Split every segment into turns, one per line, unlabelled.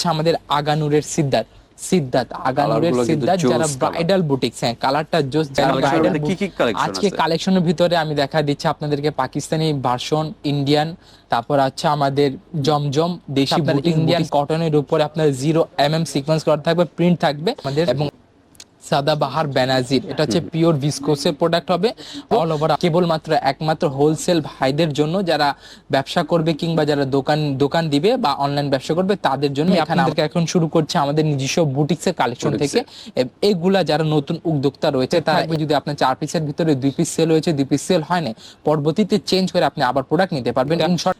হচ্ছে আমাদের আগানুরের সিদ্ধার্থ সিদ্ধার্থ আগানুরের সিদ্ধার্থ যারা ব্রাইডাল বুটিক হ্যাঁ কালারটা জোস যারা ব্রাইডাল আজকে? কালেকশনের ভিতরে আমি দেখা দিচ্ছি আপনাদেরকে পাকিস্তানি ভার্সন ইন্ডিয়ান তারপর আছে আমাদের জমজম দেশি ইন্ডিয়ান কটনের উপরে আপনার জিরো এম এম সিকোয়েন্স করা থাকবে প্রিন্ট থাকবে। আমাদের এবং সাদা বাহার বেনাজির। এটা হচ্ছে পিওর ভিসকোসের প্রোডাক্ট হবে। অল ওভার কেবলমাত্র একমাত্র হোলসেল ভাইদের জন্য যারা ব্যবসা করবে কিংবা যারা দোকান দোকান দিবে বা অনলাইন ব্যবসা করবে তাদের জন্য এখানে এখন শুরু করছে আমাদের নিজস্ব বুটিক্সের কালেকশন থেকে। এ- এইগুলা যারা নতুন উদ্যোক্তা রয়েছে তারা যদি আপনার চার পিসের ভিতরে দুই পিস সেল হয়েছে দুই পিস সেল হয় না পরবর্তীতে চেঞ্জ করে আপনি আবার প্রোডাক্ট নিতে পারবেন।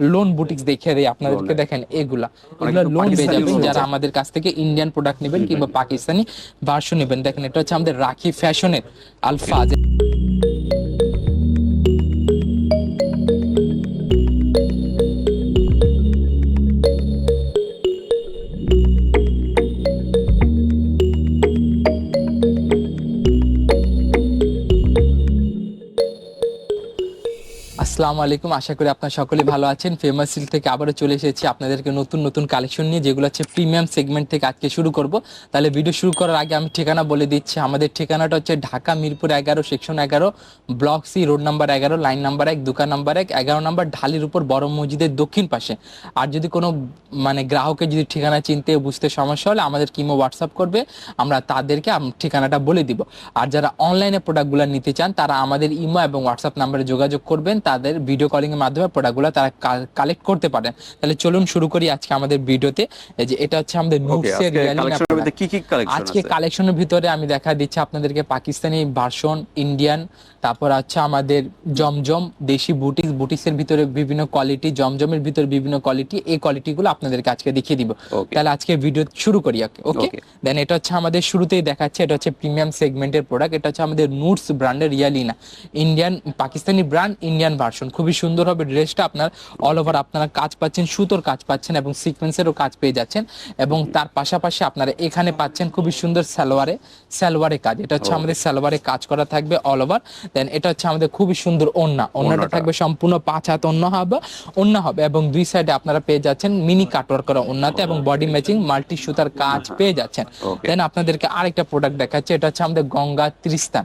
লোন বুটিক্স দেখে দেয় আপনাদেরকে দেখেন এগুলা। এগুলা লোন পেয়ে যাবেন যারা আমাদের কাছ থেকে ইন্ডিয়ান প্রোডাক্ট নেবেন কিংবা পাকিস্তানি ভার্সন নেবেন। দেখেন এটা হচ্ছে আমাদের রাখি ফ্যাশনের আলফাজ আসসালামু আলাইকুম। আশা করি আপনারা সকলে ভালো আছেন। ফেমাস সিল্ক থেকে আবারও চলে এসেছি আপনাদেরকে নতুন নতুন কালেকশন নিয়ে, যেগুলো হচ্ছে প্রিমিয়াম সেগমেন্ট থেকে আজকে শুরু করব। তাহলে ভিডিও শুরু করার আগে আমি ঠিকানা বলে দিচ্ছি। আমাদের ঠিকানাটা হচ্ছে ঢাকা মিরপুর এগারো সেকশন এগারো ব্লক সি রোড নাম্বার এগারো লাইন নাম্বার এক, দোকান নাম্বার এক, এগারো নাম্বার ঢালির উপর বড় মসজিদের দক্ষিণ পাশে। আর যদি কোনো মানে গ্রাহকের যদি ঠিকানা চিনতে বুঝতে সমস্যা হলে আমাদের কিমো হোয়াটসঅ্যাপ করবে, আমরা তাদেরকে ঠিকানাটা বলে দিব। আর যারা অনলাইনে প্রোডাক্টগুলো নিতে চান, তারা আমাদের ইমো এবং হোয়াটসঅ্যাপ নাম্বারে যোগাযোগ করবেন। তাদের ভিডিও কলিং এর মাধ্যমে প্রোডাক্টগুলো তারা কালেক্ট করতে পারেন তাহলে চলুন শুরু করি আজকে আমাদের ভিডিওতে এই যে এটা হচ্ছে আমাদের নুটসের
আজকে কালেকশনের কি কি কালেকশন
আজকে কালেকশনের ভিতরে আমি দেখা দিচ্ছি আপনাদেরকে পাকিস্তানি ভার্সন ইন্ডিয়ান তারপর আছে আমাদের জমজম দেশি বুটিক্স বুটিক্সের ভিতরে বিভিন্ন কোয়ালিটি জমজমের ভিতরে বিভিন্ন কোয়ালিটি এই কোয়ালিটিগুলো আপনাদেরকে আজকে দেখিয়ে দিব। তাহলে আজকে ভিডিও শুরু করি ওকে দেন এটা হচ্ছে আমাদের শুরুতেই দেখাচ্ছে এটা হচ্ছে প্রিমিয়াম সেগমেন্টের প্রোডাক্ট এটা হচ্ছে আমাদের নুটস ব্র্যান্ডের রিয়ালিনা Indian Pakistani brand Indian version খুবই সুন্দর হবে ড্রেসটা আপনার অল ওভার আপনারা কাজ পাচ্ছেন সুতোর কাজ পাচ্ছেন এবং সিকোয়েন্সেরও কাজ পেয়ে যাচ্ছেন এবং তার পাশাপাশি আপনারা এখানে পাচ্ছেন খুবই সুন্দর সালোয়ারে সালোয়ারে কাজ। এটা হচ্ছে আমাদের সালোয়ারে কাজ করা থাকবে অল ওভার দেন এটা হচ্ছে আমাদের খুবই সুন্দর ওন্না ওন্নাটা
ওড়নাটা।
থাকবে সম্পূর্ণ পাঁচ হাত অন্য হবে অন্য হবে এবং দুই সাইডে আপনারা পেয়ে যাচ্ছেন মিনি কাটওয়ার করা ওন্নাতে এবং বডি ম্যাচিং মাল্টি সুতার কাজ পেয়ে যাচ্ছেন। দেন আপনাদেরকে আরেকটা প্রোডাক্ট দেখাচ্ছে এটা হচ্ছে আমাদের গঙ্গা ত্রিস্তান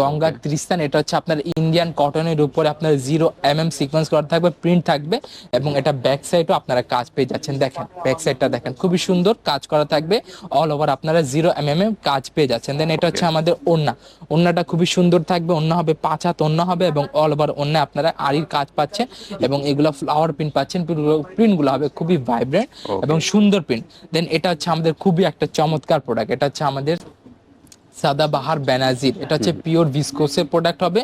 গঙ্গা ত্রিস্তান এটা হচ্ছে আপনার ইন্ডিয়ান কটনের উপরে আপনার জিরো এম এম সিকোয়েন্স করা থাকবে প্রিন্ট থাকবে এবং এটা ব্যাক সাইডও আপনারা কাজ পেয়ে যাচ্ছেন। দেখেন ব্যাক সাইডটা দেখেন খুবই সুন্দর কাজ করা থাকবে অল ওভার আপনারা জিরো এম এম এম কাজ পেয়ে যাচ্ছেন। দেন এটা হচ্ছে আমাদের ওন্না ওন্নাটা খুবই সুন্দর থাকবে অন্য হবে পাঁচ হাত অন্য হবে এবং অল ওভার অন্য আপনারা আড়ির কাজ পাচ্ছেন এবং এগুলো ফ্লাওয়ার প্রিন্ট পাচ্ছেন প্রিন্টগুলো হবে খুবই ভাইব্রেন্ট এবং সুন্দর প্রিন্ট দেন এটা হচ্ছে আমাদের খুবই একটা চমৎকার প্রোডাক্ট এটা হচ্ছে আমাদের সাদা বাহার বেনাজির। এটা হচ্ছে পিওর ভিসকোসের প্রোডাক্ট হবে।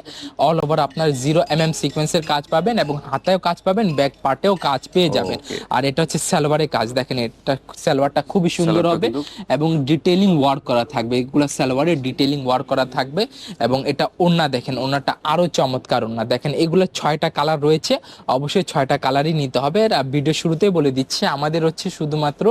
অল ওভার আপনার জিরো এম এম সিকোয়েন্সের কাজ পাবেন এবং হাতেও কাজ পাবেন ব্যাক পার্টেও কাজ পেয়ে যাবেন। আর এটা হচ্ছে সালোয়ারের কাজ। দেখেন এটা সালোয়ারটা খুবই সুন্দর হবে এবং ডিটেলিং ওয়ার্ক করা থাকবে। এগুলো সালোয়ারের ডিটেলিং ওয়ার্ক করা থাকবে এবং এটা ওন্না দেখেন ওন্নাটা আরও চমৎকার ওন্না দেখেন এগুলো ছয়টা কালার রয়েছে। অবশ্যই ছয়টা কালারই নিতে হবে। আর ভিডিও শুরুতেই বলে দিচ্ছি আমাদের হচ্ছে শুধুমাত্র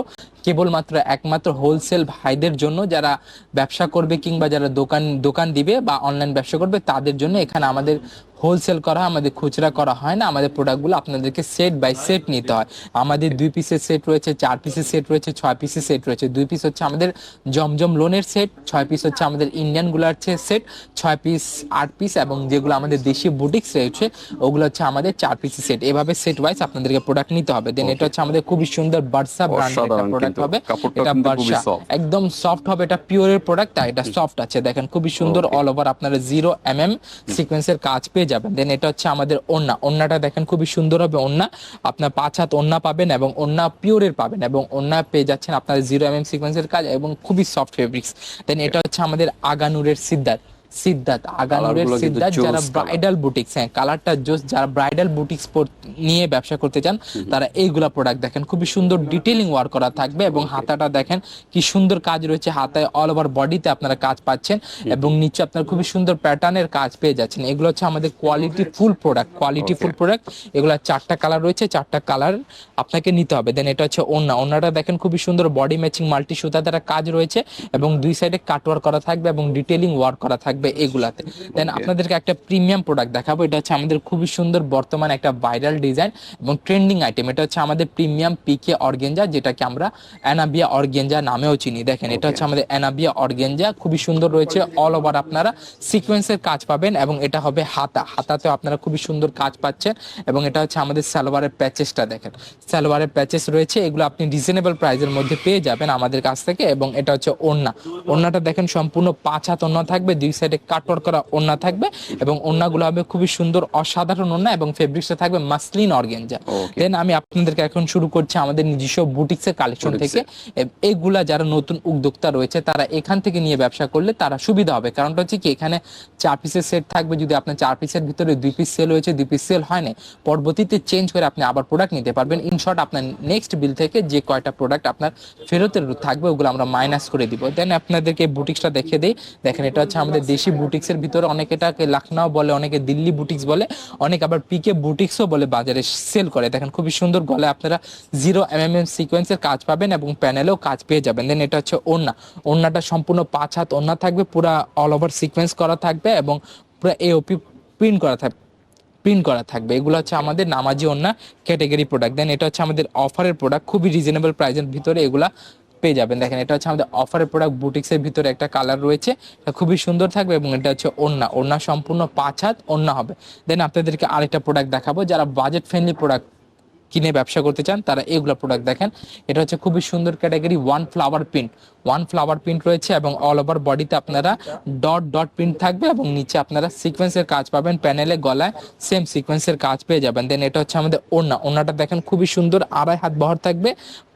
কেবলমাত্র একমাত্র হোলসেল ভাইদের জন্য যারা ব্যবসা করবে কিংবা যারা দোকান দোকান দিবে বা অনলাইন ব্যবসা করবে, তাদের জন্য এখানে আমাদের হোলসেল করা হয়, আমাদের খুচরা করা হয় না আমাদের প্রোডাক্টগুলো আপনাদেরকে সেট বাই সেট নিতে হয়। আমাদের দুই পিসের সেট রয়েছে চার পিসের সেট রয়েছে ছয় পিসের সেট রয়েছে। দুই পিস হচ্ছে আমাদের জমজম লোনের সেট ছয় পিস হচ্ছে আমাদের ইন্ডিয়ানগুলার সেট ছয় পিস আট পিস এবং যেগুলো আমাদের দেশি বুটিক্স রয়েছে ওগুলো হচ্ছে আমাদের চার পিসের সেট এভাবে সেট ওয়াইজ আপনাদেরকে প্রোডাক্ট নিতে হবে। দেন এটা হচ্ছে আমাদের খুবই সুন্দর বার্সা ব্র্যান্ডের একটা প্রোডাক্ট হবে। এটা বার্সা একদম সফট হবে এটা পিওরের প্রোডাক্ট এটা সফট আছে। দেখেন খুবই সুন্দর অল ওভার আপনারা জিরো এম এম সিকোয়েন্সের কাজ পেয়ে যাবেন। দেন এটা হচ্ছে আমাদের ওন্না ওন্নাটা দেখেন খুবই সুন্দর হবে ওন্না আপনার পাঁচ হাত ওন্না পাবেন এবং ওন্না পিওরের পাবেন এবং ওন্না পেয়ে যাচ্ছেন আপনার জিরো এম এম সিকোয়েন্সের কাজ এবং খুবই সফট ফেব্রিক্স দেন এটা হচ্ছে আমাদের আগানুরের সিদ্ধার্থ। সিদ্ধার্থ আগানুরের সিদ্ধার্থ যারা। ব্রাইডাল বুটিক্স হ্যাঁ কালারটা জোস যারা ব্রাইডাল বুটিক্স নিয়ে ব্যবসা করতে চান তারা এইগুলা প্রোডাক্ট দেখেন। খুবই সুন্দর ডিটেইলিং ওয়ার্ক করা থাকবে এবং হাতাটা দেখেন কি সুন্দর কাজ রয়েছে হাতায় অল ওভার বডিতে আপনারা কাজ পাচ্ছেন এবং নিচে আপনার খুবই সুন্দর প্যাটার্নের কাজ পেয়ে যাচ্ছেন। এগুলো হচ্ছে আমাদের quality full product quality full product এগুলো চারটা কালার রয়েছে চারটা কালার আপনাকে নিতে হবে। দেন এটা হচ্ছে ওন্না ওন্নাটা দেখেন খুবই সুন্দর বডি ম্যাচিং মাল্টি সুতা দ্বারা কাজ রয়েছে এবং দুই সাইডে কাটওয়ার করা থাকবে এবং ডিটেইলিং ওয়ার্ক করা থাকবে। থাকবে এগুলাতে। দেন আপনাদেরকে একটা প্রিমিয়াম প্রোডাক্ট দেখাবো এটা হচ্ছে আমাদের খুবই সুন্দর বর্তমান একটা ভাইরাল ডিজাইন এবং ট্রেন্ডিং আইটেম এটা হচ্ছে আমাদের প্রিমিয়াম পিকে অর্গেঞ্জা যেটাকে আমরা অ্যানাবিয়া অর্গেঞ্জা নামেও চিনি। দেখেন এটা হচ্ছে আমাদের অ্যানাবিয়া অর্গেঞ্জা খুবই সুন্দর রয়েছে অল ওভার আপনারা সিকোয়েন্সের কাজ পাবেন এবং এটা হবে হাতা। হাতাতেও আপনারা খুবই সুন্দর কাজ পাচ্ছেন এবং এটা হচ্ছে আমাদের সালোয়ারের প্যাচেসটা দেখেন। সালোয়ারের প্যাচেস রয়েছে এগুলো আপনি রিজনেবল প্রাইসের মধ্যে পেয়ে যাবেন আমাদের কাছ থেকে এবং এটা হচ্ছে ওন্না ওন্নাটা দেখেন সম্পূর্ণ পাঁচ হাত ওন্না থাকবে দুই সাইডে কাটওয়ার করা ওন্না থাকবে এবং ওন্নাগুলো হবে খুবই সুন্দর অসাধারণ ওন্না এবং ফেব্রিক্সটা থাকবে মাসলিন অর্গেঞ্জা দেন আমি আপনাদেরকে এখন শুরু করছি আমাদের নিজস্ব বুটিক্সের কালেকশন থেকে। এ- এইগুলা যারা নতুন উদ্যোক্তা রয়েছে তারা এখান থেকে নিয়ে ব্যবসা করলে তারা সুবিধা হবে। কারণটা হচ্ছে কি এখানে চার পিসের সেট থাকবে যদি আপনার চার পিসের ভিতরে দুই পিস সেল হয়েছে দুই পিস সেল হয় না পরবর্তীতে চেঞ্জ করে আপনি আবার প্রোডাক্ট নিতে পারবেন। ইন শর্ট আপনার নেক্সট বিল থেকে যে কয়টা প্রোডাক্ট আপনার ফেরতের থাকবে ওগুলো আমরা মাইনাস করে দিব। দেন আপনাদেরকে বুটিক্সটা দেখে দিই। দেখেন এটা হচ্ছে আমাদের দেশি বুটিক্সের ভিতরে অনেকে এটাকে লখনৌ বলে, অনেকে দিল্লি বুটিক্স বলে, অনেক আবার পিকে বুটিক্সও বলে বাজারে সেল করে। দেখেন খুবই সুন্দর গলে আপনারা জিরো এম এম এম সিকোয়েন্সের কাজ পাবেন এবং প্যানেলেও কাজ পেয়ে যাবেন। দেন এটা হচ্ছে ওন্না ওন্নাটা সম্পূর্ণ পাঁচ হাত ওন্না থাকবে, পুরা অল ওভার সিকোয়েন্স করা থাকবে এবং পুরো এওপি প্রিন্ট করা থাকবে প্রিন্ট করা থাকবে। এগুলো হচ্ছে আমাদের নামাজি অন্য ক্যাটাগরি প্রোডাক্ট দেন এটা হচ্ছে আমাদের অফারের প্রোডাক্ট খুবই রিজনেবল প্রাইসের ভিতরে এগুলা পেয়ে যাবেন। দেখেন, এটা হচ্ছে আমাদের অফারের প্রোডাক্ট বুটিক্সের ভিতরে একটা কালার রয়েছে। এটা খুবই সুন্দর থাকবে এবং এটা হচ্ছে ওন্না ওন্না সম্পূর্ণ পাঁচ হাত ওন্না হবে। দেন আপনাদেরকে আরেকটা প্রোডাক্ট দেখাবো। যারা বাজেট ফ্রেন্ডলি প্রোডাক্ট কিনে ব্যবসা করতে চান, তারা এগুলো প্রোডাক্ট দেখেন। এটা হচ্ছে খুবই সুন্দর category one flower print one flower print রয়েছে এবং অল ওভার বডিতে আপনারা ডট ডট প্রিন্ট থাকবে এবং নিচে আপনারা সিকোয়েন্সের কাজ পাবেন প্যানেলে গলায় সেম সিকোয়েন্সের কাজ পেয়ে যাবেন। দেন এটা হচ্ছে আমাদের ওড়না। ওড়নাটা দেখেন খুবই সুন্দর আড়াই হাত বহর থাকবে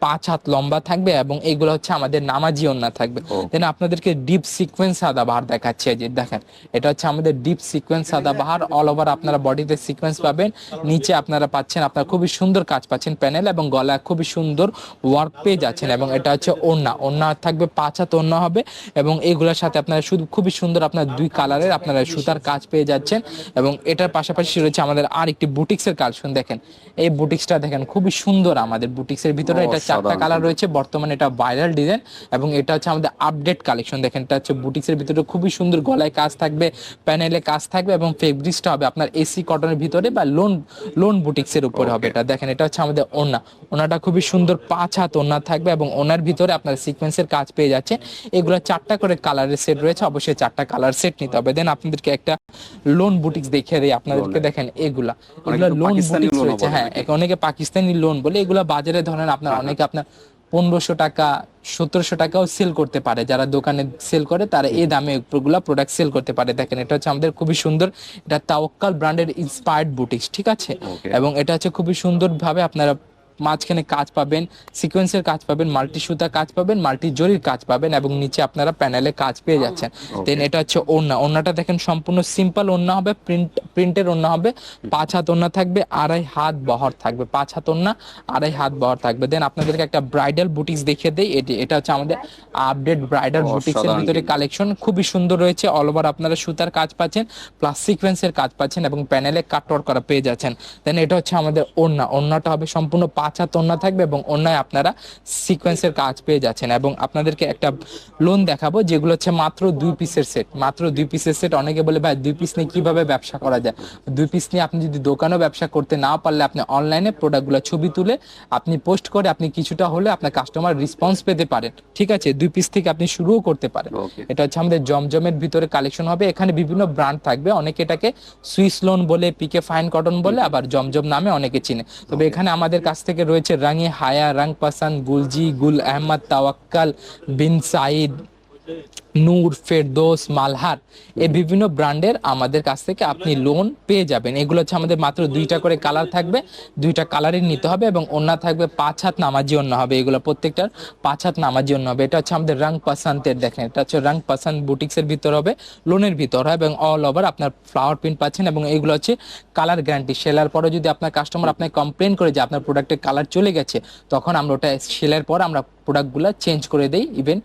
পাঁচ হাত লম্বা থাকবে এবং এইগুলো হচ্ছে আমাদের নামাজি ওড়না থাকবে। দেন আপনাদেরকে ডিপ সিকোয়েন্স সাদা বাহার দেখাচ্ছে যে দেখেন এটা হচ্ছে আমাদের ডিপ সিকোয়েন্স সাদা বাহার অল ওভার আপনারা বডিতে সিকোয়েন্স পাবেন নিচে আপনারা পাচ্ছেন আপনারা খুবই সুন্দর কাজ পাচ্ছেন প্যানেল এবং গলায় খুবই সুন্দর ওয়ার্ক পেয়ে যাচ্ছেন এবং এটা হচ্ছে ওড়না। ওড়না থাকবে পাঁচ হাত হবে এবং এইগুলোর সাথে আপনারা শুধু খুবই সুন্দর আপনার দুই কালারের আপনারা সুতার কাজ পেয়ে যাচ্ছেন এবং এটার পাশাপাশি রয়েছে আমাদের আর একটি বুটিক্সের কালেকশন দেখেন। এই বুটিক্সটা দেখেন খুবই সুন্দর আমাদের বুটিক্সের ভিতরে। এটা চারটা কালার রয়েছে বর্তমানে এটা ভাইরাল ডিজাইন এবং এটা হচ্ছে আমাদের আপডেট কালেকশন। দেখেন এটা হচ্ছে বুটিক্সের ভিতরে খুবই সুন্দর গলায় কাজ থাকবে প্যানেলে কাজ থাকবে এবং ফেব্রিক্সটা হবে আপনার এসি কটনের ভিতরে বা লোন লোন বুটিক্সের উপরে হবে এটা। দেখেন এটা হচ্ছে আমাদের ওনা ওনাটা খুবই সুন্দর পাঁচ হাত ওনা থাকবে এবং ওনার ভিতরে আপনার সিকোয়েন্সের কাজ পেয়ে যাচ্ছে এগুলো চারটা করে কালারের সেট রয়েছে। অবশ্যই চারটা কালার সেট নিতে হবে। দেন আপনাদেরকে একটা লোন বুটিক্স দেখিয়ে দিই। আপনাদেরকে দেখেন এগুলা। এগুলো লোন বুটিক্স রয়েছে। হ্যাঁ অনেকে পাকিস্তানি লোন বলে। এগুলো বাজারে ধরেন আপনার অনেকে আপনার পনেরোশো টাকা সতেরোশো টাকাও সেল করতে পারে। যারা দোকানে সেল করে তারা এই দামে এগুলা প্রোডাক্ট সেল করতে পারে। দেখেন এটা হচ্ছে আমাদের খুবই সুন্দর এটা তাওয়াক্কাল ব্র্যান্ডের ইন্সপায়ার্ড বুটিক্স ঠিক আছে? এবং এটা হচ্ছে খুবই সুন্দর ভাবে আপনারা মাঝখানে কাজ পাবেন সিকোয়েন্সের কাজ পাবেন মাল্টি সুতার কাজ পাবেন মাল্টি জরির কাজ পাবেন এবং নিচে আপনারা প্যানেলে কাজ পেয়ে যাচ্ছেন। দেন এটা হচ্ছে ওড়না। ওড়নাটা দেখেন সম্পূর্ণ সিম্পল ওড়না হবে প্রিন্ট প্রিন্টের ওড়না হবে। পাঁচ হাত ওড়না থাকবে আড়াই হাত বহর থাকবে। পাঁচ হাত ওড়না আড়াই হাত বহর থাকবে। দেন আপনাদেরকে একটা ব্রাইডাল বুটিক্স দেখিয়ে দেই। এটি এটা হচ্ছে আমাদের আপডেট ব্রাইডাল বুটিক্সের
অসাধারণ
ভিতরে কালেকশন খুবই সুন্দর রয়েছে। অল ওভার আপনারা সুতার কাজ পাচ্ছেন প্লাস সিকোয়েন্সের কাজ পাচ্ছেন এবং প্যানেলে কাটওয়ার করা পেয়ে যাচ্ছেন। দেন এটা হচ্ছে আমাদের ওড়না। ওড়নাটা হবে সম্পূর্ণ পাঁচ হাত ওড়না থাকবে এবং ওড়নায় আপনারা সিকোয়েন্সের কাজ পেয়ে যাচ্ছেন এবং আপনাদেরকে একটা লোন দেখাবো যেগুলো হচ্ছে মাত্র দুই পিসের সেট মাত্র দুই পিসের সেট অনেকে বলে ভাই দুই পিস নিয়ে কীভাবে ব্যবসা করা যায়? দুই পিস নিয়ে আপনি যদি দোকানেও ব্যবসা করতে না পারলে আপনি অনলাইনে প্রোডাক্টগুলো ছবি তুলে আপনি পোস্ট করে আপনি কিছুটা হলে আপনার কাস্টমার রেসপন্স পেতে পারেন। ঠিক আছে? দুই পিস থেকে আপনি শুরুও করতে পারেন। এটা হচ্ছে আমাদের জমজমের ভিতরে কালেকশন হবে। এখানে বিভিন্ন ব্র্যান্ড থাকবে। অনেকে এটাকে সুইস লোন বলে পিকে ফাইন কটন বলে আবার জমজম নামে অনেকে চিনে। তবে এখানে আমাদের কাছ থেকে রয়েছে রাঙে হায়া রাং পাসান গুলজি গুল আহমদ তাওয়াক্কাল বিন সাইদ নূর ফেরদোস, মালহার এই বিভিন্ন ব্র্যান্ডের আমাদের কাছ থেকে আপনি লোন পেয়ে যাবেন। এগুলো হচ্ছে আমাদের মাত্র দুইটা করে কালার থাকবে, দুইটা কালারই নিতে হবে এবং ওন্না থাকবে পাঁচ হাত নামাজি অন্য হবে। এগুলো প্রত্যেকটার পাঁচ হাত নামাজি অন্য হবে। এটা হচ্ছে আমাদের রং পাসান্তের দেখেন, এটা হচ্ছে রং পাসান বুটিক্সের ভিতর হবে লোনের ভিতর হবে এবং অল ওভার আপনার ফ্লাওয়ার প্রিন্ট পাচ্ছেন এবং এগুলো হচ্ছে কালার গ্যারান্টি সেলার পরে যদি আপনার কাস্টমার আপনাকে কমপ্লেন করে যে আপনার প্রোডাক্টের কালার চলে গেছে, তখন আমরা ওটা সেলের পর আমরা প্রোডাক্টগুলো চেঞ্জ করে দেই ইভেন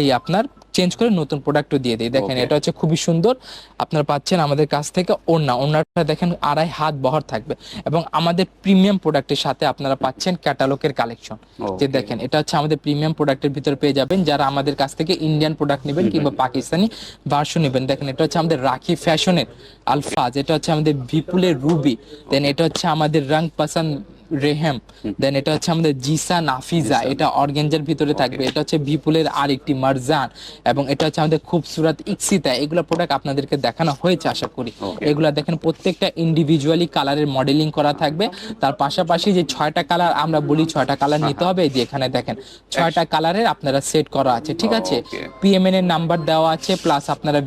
এই আপনার চেঞ্জ করে নতুন প্রোডাক্টও দিয়ে দিই। দেখেন এটা হচ্ছে খুবই সুন্দর। আপনারা পাচ্ছেন আমাদের কাছ থেকে ওড়না। ওড়নাটা দেখেন আড়াই হাত বহর থাকবে। এবং আমাদের প্রিমিয়াম প্রোডাক্টের সাথে আপনারা পাচ্ছেন ক্যাটালগের কালেকশন যে দেখেন এটা হচ্ছে আমাদের প্রিমিয়াম প্রোডাক্টের ভিতরে পেয়ে যাবেন। যারা আমাদের কাছ থেকে ইন্ডিয়ান প্রোডাক্ট নেবেন কিংবা পাকিস্তানি ভার্সন নেবেন। দেখেন এটা হচ্ছে আমাদের রাখি ফ্যাশনের আলফাজ এটা হচ্ছে আমাদের বিপুলের রুবি দেন এটা হচ্ছে আমাদের রং পাসান রেহেম দেন এটা হচ্ছে আমাদের জিসা নাফিজা এটা অর্গেঞ্জার ভিতরে থাকবে এটা হচ্ছে বিপুলের আরেকটি মারজান এবং এটা হচ্ছে আমাদের খুবসুরত ইক্সিতা এগুলো প্রোডাক্ট আপনাদেরকে দেখানো হয়েছে আশা করি। এগুলো দেখেন প্রত্যেকটা ইন্ডিভিজুয়ালি কালারের মডেলিং করা থাকবে তার পাশাপাশি যে ছয়টা কালার আমরা বলি ছয়টা কালার নিতে হবে যে এখানে দেখেন ছয়টা কালারের আপনারা সেট করা আছে ঠিক আছে. পিএমএন এর নাম্বার দেওয়া আছে প্লাস আপনারা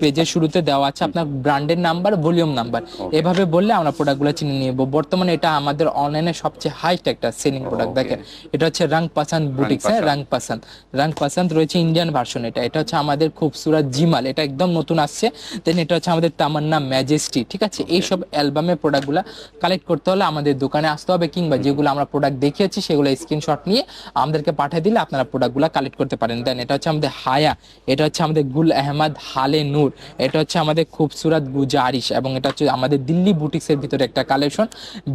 পেজের শুরুতে দেওয়া আছে আপনার ব্র্যান্ডের নাম্বার ভলিউম নাম্বার এভাবে বললে আমরা প্রোডাক্টগুলো চিনে নিব। বর্তমানে এটা আমাদের অনলাইনে সবচেয়ে হাইস্ট একটা সেলিং প্রোডাক্ট দেখেন। এটা হচ্ছে রং পাসান বুটিক্স হ্যাঁ। রং পাসান রং পাসান রয়েছে ইন্ডিয়ান ভার্সন এটা। এটা হচ্ছে আমাদের খুবসুরত জিমাল এটা একদম নতুন আসছে। দেন এটা হচ্ছে আমাদের তামান্না ম্যাজেস্টি ঠিক আছে? এইসব অ্যালবামের প্রোডাক্টগুলো কালেক্ট করতে হলে আমাদের দোকানে আসতে হবে কিংবা যেগুলো আমরা প্রোডাক্ট দেখিয়েছি সেগুলো স্ক্রিনশট নিয়ে আমাদেরকে পাঠিয়ে দিলে আপনারা প্রোডাক্টগুলো কালেক্ট করতে পারেন। দেন এটা হচ্ছে আমাদের হায়া এটা হচ্ছে আমাদের গুল আহমদ হালে নূর এটা হচ্ছে আমাদের খুবসুরত গুজারিশ এবং এটা হচ্ছে আমাদের দিল্লি বুটিক্সের ভিতরে একটা কালেকশন,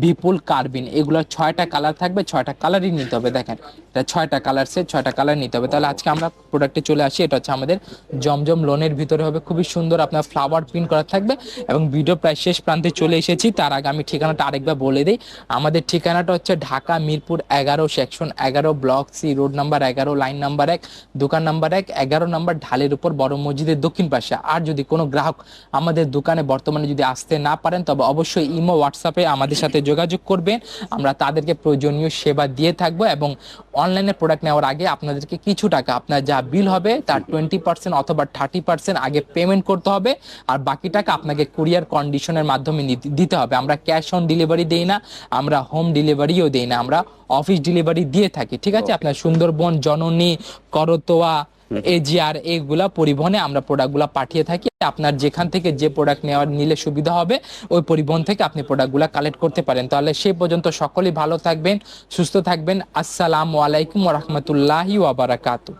বিপুল কার্বিন। এগুলো ছয়টা কালার থাকবে, ছয়টা কালারই নিতে হবে, দেখেন। এটা ছয়টা কালার সে ছয়টা কালার নিতে হবে। তাহলে আজকে আমরা প্রোডাক্টে চলে আসি, এটা হচ্ছে আমাদের জমজম লোনের ভিতরে হবে। খুবই সুন্দর আপনার ফ্লাওয়ার প্রিন্ট করা থাকবে এবং ভিডিও প্রায় শেষ প্রান্তে চলে এসেছি। তার আগে আমি ঠিকানাটা আরেকবার বলে দিই। আমাদের ঠিকানাটা হচ্ছে ঢাকা মিরপুর এগারো সেকশন এগারো ব্লক সি রোড নাম্বার এগারো লাইন নাম্বার এক, দোকান নাম্বার এক, এগারো নাম্বার ঢালের উপর বড় মসজিদের দক্ষিণ পাশে। আর যদি কোনো গ্রাহক আমাদের দোকানে বর্তমানে যদি আসতে না পারেন তবে অবশ্যই ইমো হোয়াটসঅ্যাপে আমাদের সাথে যোগাযোগ করবেন। আমরা তাদেরকে প্রয়োজনীয় সেবা দিয়ে থাকব এবং অনলাইনে প্রোডাক্ট নেওয়ার আগে আপনাদেরকে কিছু টাকা আপনার যা বিল হবে তার টোয়েন্টি পার্সেন্ট অথবা থার্টি পার্সেন্ট আগে পেমেন্ট করতে হবে আর বাকি টাকা আপনাকে কুরিয়ার কন্ডিশনের মাধ্যমে দিতে হবে। আমরা ক্যাশ অন ডেলিভারি দেই না আমরা হোম ডেলিভারিও দেই না আমরা অফিস ডেলিভারি দিয়ে থাকি। ঠিক আছে? আপনার সুন্দরবন জননী করতোয়া এজিআর এগুলা পরিবহনে আমরা প্রোডাক্টগুলা পাঠিয়ে থাকি। আপনার যেখান থেকে যে প্রোডাক্ট নেওয়ার নিলে সুবিধা হবে, ওই পরিবহন থেকে আপনি প্রোডাক্টগুলা কালেক্ট করতে পারেন। তাহলে সে পর্যন্ত সকলেই ভালো থাকবেন, সুস্থ থাকবেন। আসসালামু আলাইকুম রহমতুল্লাহি ওয়াবারাকাতু